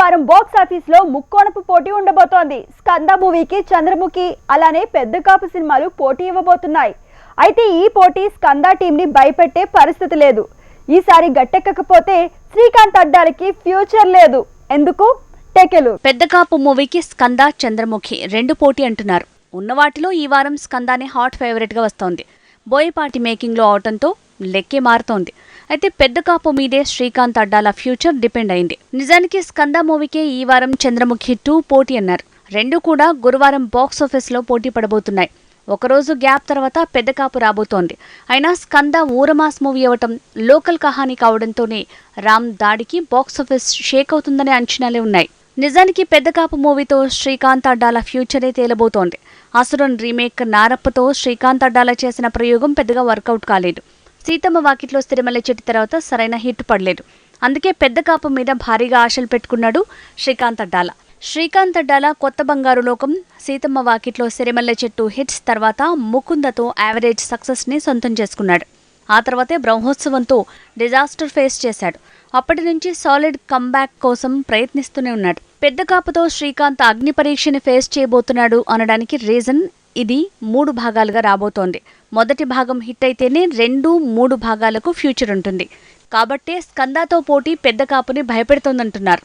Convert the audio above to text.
వారం బాక్స్ ఆఫీస్లో ముక్కోణపు పోటీ ఉండబోతోంది. స్కంద మూవీకి చంద్రముఖి అలానే పెద్ద కాపు సినిమాలు పోటీ ఇవ్వబోతున్నాయి. అయితే ఈ పోటీ స్కంద టీంని భయపెట్టే పరిస్థితి లేదు. ఈసారి గట్టెక్కకపోతే శ్రీకాంత్ అడ్డాలకి ఫ్యూచర్ లేదు. ఎందుకు? టెకెలు. పెద్ద కాపు మూవీకి స్కంద చంద్రముఖి రెండు పోటీ అంటున్నారు. ఉన్న వాటిలో ఈ వారం స్కందానే హాట్ ఫేవరెట్గా వస్తోంది. బోయపాటి మేకింగ్లో అవటంతో లెక్కే మారుతోంది. అయితే పెద్ద కాపు మీదే శ్రీకాంత్ అడ్డాల ఫ్యూచర్ డిపెండ్ అయింది. నిజానికి స్కంద మూవీకే ఈ వారం చంద్రముఖి టూ పోటీ అన్నారు. రెండు కూడా గురువారం బాక్స్ పోటీ పడబోతున్నాయి. ఒకరోజు గ్యాప్ తర్వాత పెద్ద కాపు రాబోతోంది. అయినా స్కంద ఊరమాస్ మూవీ అవ్వటం లోకల్ కహాని కావడంతోనే రామ్ దాడికి బాక్స్ ఆఫీస్ షేక్ అవుతుందనే అంచనాలే ఉన్నాయి. నిజానికి పెద్ద కాపు మూవీతో శ్రీకాంత్ అడ్డాల ఫ్యూచరే తేలబోతోంది. అసురన్ రీమేక్ నారప్పతో శ్రీకాంత్ అడ్డాల చేసిన ప్రయోగం పెద్దగా వర్కౌట్ కాలేదు. సీతమ్మ వాకిట్లో స్థిరమల్లె చెట్టు తర్వాత సరైన హిట్ పడలేదు. అందుకే పెద్ద కాపు మీద భారీగా ఆశలు పెట్టుకున్నాడు శ్రీకాంత్ అడ్డాల. శ్రీకాంత్ అడ్డాల కొత్త బంగారు లోకం సీతమ్మ వాకిట్లో సిరిమల్లె చెట్టు హిట్స్ తర్వాత ముకుందతో యావరేజ్ సక్సెస్ని సొంతం చేసుకున్నాడు. ఆ తర్వాతే బ్రహ్మోత్సవంతో డిజాస్టర్ ఫేస్ చేశాడు. అప్పటి నుంచి సాలిడ్ కమ్బ్యాక్ కోసం ప్రయత్నిస్తూనే ఉన్నాడు. పెద్ద కాపుతో శ్రీకాంత్ అగ్ని పరీక్షని ఫేస్ చేయబోతున్నాడు అనడానికి రీజన్ ఇది మూడు భాగాలుగా రాబోతోంది. మొదటి భాగం హిట్ అయితేనే రెండు మూడు భాగాలకు ఫ్యూచర్ ఉంటుంది. కాబట్టే స్కందాతో పోటీ పెద్ద కాపుని భయపెడుతోందంటున్నారు.